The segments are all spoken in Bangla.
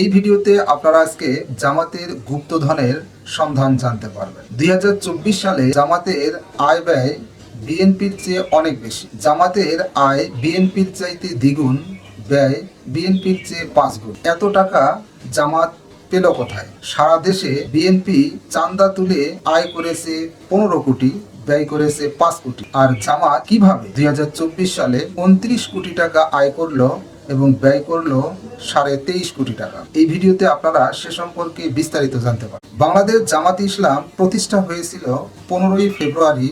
এই ভিডিওতে আপনারা আজকে জামাতের গুপ্তধনের সন্ধান জানতে পারবেন। দু হাজার চব্বিশ সালে জামাতের আয় ব্যয় বিএনপির চেয়ে অনেক বেশি। জামাতের আয় বিএনপির চাইতে দ্বিগুণ, ব্যয় বিএনপির চেয়ে পাঁচ গুণ এত টাকা জামাত পেল কোথায়? সারা দেশে বিএনপি চান্দা তুলে আয় করেছে পনেরো কোটি, ব্যয় করেছে পাঁচ কোটি। আর জামাত কীভাবে দুই হাজার চব্বিশ সালে উনত্রিশ কোটি টাকা আয় করল এবং ব্যয় করল সাড়ে তেইশ কোটি টাকা। এই ভিডিওতে আপনারা সে সম্পর্কে বিস্তারিত জানতে পারেন বাংলাদেশ জামাত ইসলাম প্রতিষ্ঠা হয়েছিল পনেরোই ফেব্রুয়ারি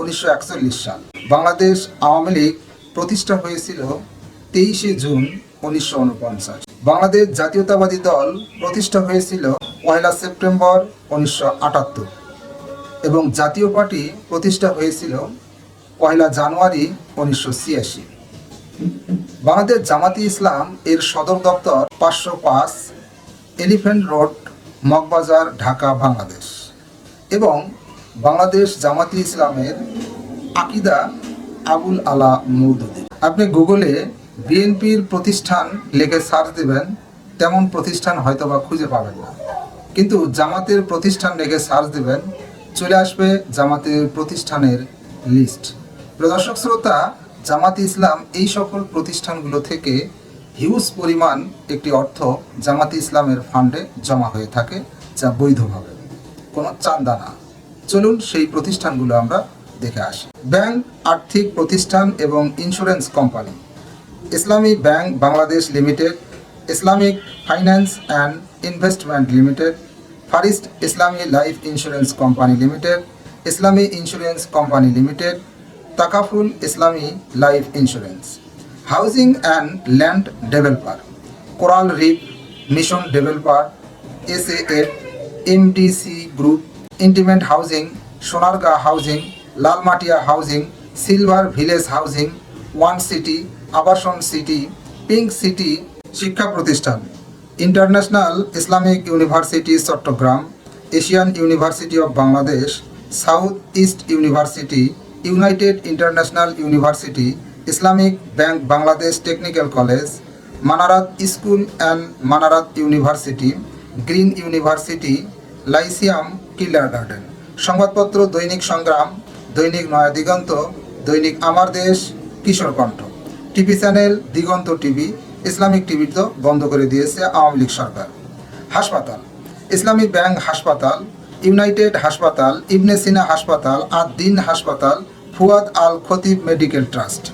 উনিশশো একচল্লিশ সাল। বাংলাদেশ আওয়ামী লীগ প্রতিষ্ঠা হয়েছিল তেইশে জুন উনিশশো উনপঞ্চাশ। বাংলাদেশ জাতীয়তাবাদী দল প্রতিষ্ঠা হয়েছিল পয়লা সেপ্টেম্বর উনিশশো আটাত্তর। এবং জাতীয় পার্টি প্রতিষ্ঠা হয়েছিল পয়লা জানুয়ারি উনিশশো ছিয়াশি। বাংলাদেশ জামাতি ইসলাম এর সদর দপ্তর পাঁচশো পাঁচ এলিফ্যান্ট রোড, মগবাজার, ঢাকা, বাংলাদেশ এবং বাংলাদেশ জামাতি ইসলামের আকিদা আবুল আলা মৌদুদি। আপনি গুগলে বিএনপির প্রতিষ্ঠান লিখে সার্চ দেবেন, তেমন প্রতিষ্ঠান হয়তোবা খুঁজে পাবেন না। কিন্তু জামাতের প্রতিষ্ঠান লিখে সার্চ দেবেন, চলে আসবে জামাতের প্রতিষ্ঠানের লিস্ট প্রদর্শক শ্রোতা জামাত ইসলাম এই সকল প্রতিষ্ঠানগুলো থেকে হিউজ পরিমাণ একটি অর্থ জামাত ইসলামের ফান্ডে জমা হয়ে থাকে, যা বৈধভাবে, কোনো চান্দা না। চলুন সেই প্রতিষ্ঠানগুলো আমরা দেখে আসি। ব্যাংক, আর্থিক প্রতিষ্ঠান এবং insurance company Islami bank Bangladesh limited, Islamic finance and investment limited, first Islami life insurance company limited, Islami insurance company limited Takaful Islami life insurance, housing and land developer, coral reef mission developer S A MDC group, ইন্টিমেন্ট housing, Sonargaon housing, Lalmatia housing, silver village housing, one city, Abashon city, pink city শিক্ষা প্রতিষ্ঠান, international Islamic university Chattogram, Asian university of Bangladesh, south east university united international university, Islamic bank Bangladesh technical college, Manarat school and Manarat university, green university, lyceum kindergarten সংবাদপত্র, দৈনিক সংগ্রাম, দৈনিক নয়া দিগন্ত, দৈনিক Amar Desh, Kishore Kantha. TV channel, Diganta TV, Islamic TV তো বন্ধ করে দিয়েছে আওয়ামী লীগ সরকার। হাসপাতাল। ইসলামী ব্যাংক হাসপাতাল, ইউনাইটেড হাসপাতাল, ইবনে সিনা হাসপাতাল আদ দিন হাসপাতাল Fuad Al Khatib medical trust.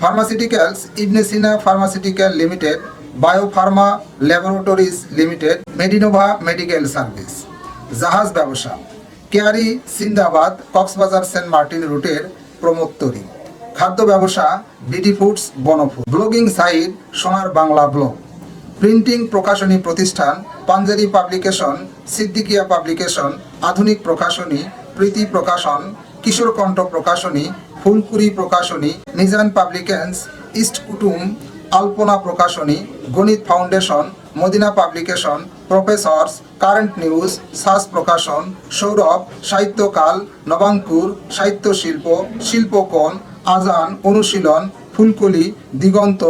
Pharmaceuticals Ibn Sina pharmaceutical limited, biopharma laboratories limited, Medinova medical service. জাহাজ ব্যবসা। কেয়ারি সিন্দাবাদ, কক্সবাজার সেন্ট মার্টিন রুটের প্রমোত্তরী। খাদ্য ব্যবসা, BD foods, বনফুড। Blogging site, Sonar Bangla blog. Printing প্রকাশনী প্রতিষ্ঠান পাঞ্জারি পাবলিকেশন, সিদ্দিকিয়া পাবলিকেশন, আধুনিক প্রকাশনী, প্রীতি প্রকাশন কিশোর কণ্ঠ প্রকাশনী, ফুলকুড়ি প্রকাশনী, নিজান পাবলিকেন্স ইস্ট কুটুম, আলপনা প্রকাশনী, গণিত foundation, Madina publication, professors, current news সাস প্রকাশন, সৌরভ, সাহিত্যকাল, নবাঙ্কুর সাহিত্য শিল্প শিল্পকোণ, আজান, অনুশীলন, ফুলকুলি, দিগন্ত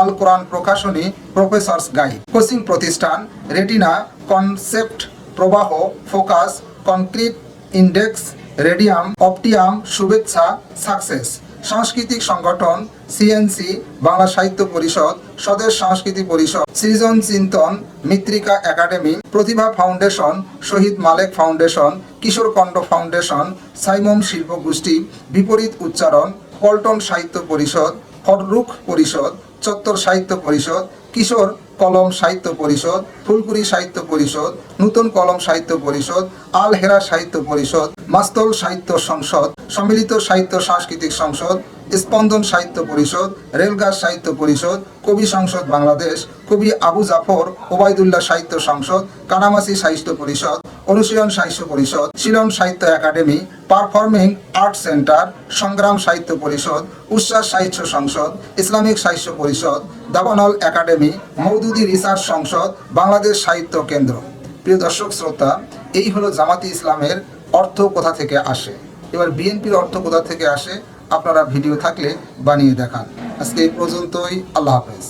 আল কোরআন প্রকাশনী, প্রফেসরস গাইড। কোচিং প্রতিষ্ঠান, রেটিনা, কনসেপ্ট প্রবাহ, focus, concrete index radium, optimum, শুভেচ্ছা, সাকসেস। সাংস্কৃতিক সংগঠন, সিএনসি, বাংলা সাহিত্য পরিষদ, স্বদেশ সংস্কৃতি পরিষদ, সৃজন চিন্তন মিত্রিকা একাডেমি, প্রতিভা foundation, Shahid Malek foundation, Kishore Kantha foundation, Saimum শিল্প গোষ্ঠী, বিপরীত উচ্চারণ, পল্টন সাহিত্য পরিষদ, ফররুখ পরিষদ, চত্বর সাহিত্য পরিষদ, কিশোর কলম সাহিত্য পরিষদ, ফুলকুড়ি সাহিত্য পরিষদ, নূতন কলম সাহিত্য পরিষদ আল হেরা সাহিত্য পরিষদ, মাস্তল সাহিত্য সংসদ, সম্মিলিত সাহিত্য সাংস্কৃতিক সংসদ স্পন্দন সাহিত্য পরিষদ, রেলগাছ সাহিত্য পরিষদ, কবি সংসদ বাংলাদেশ, কবি আবু জাফর, ওবায়দুল্লাহ সাহিত্য সংসদ কানামাসি সাহিত্য পরিষদ, অনুশীলন সাহিত্য পরিষদ, শিলন সাহিত্য একাডেমি, পারফর্মিং আর্ট সেন্টার, সংগ্রাম সাহিত্য পরিষদ উচ্ছ্বাস সাহিত্য সংসদ, ইসলামিক সাহিত্য পরিষদ, দাবানল একাডেমি, মৌদুদি রিসার্চ সংসদ, বাংলাদেশ সাহিত্য কেন্দ্র। প্রিয় দর্শক, শ্রোতা, এই হলো জামাতি ইসলামের অর্থ কোথা থেকে আসে? এবার বিএনপির অর্থ কোথা থেকে আসে? আপনারা ভিডিও থাকলে বানিয়ে দেখান। আজকে এই পর্যন্তই আল্লাহ হাফেজ।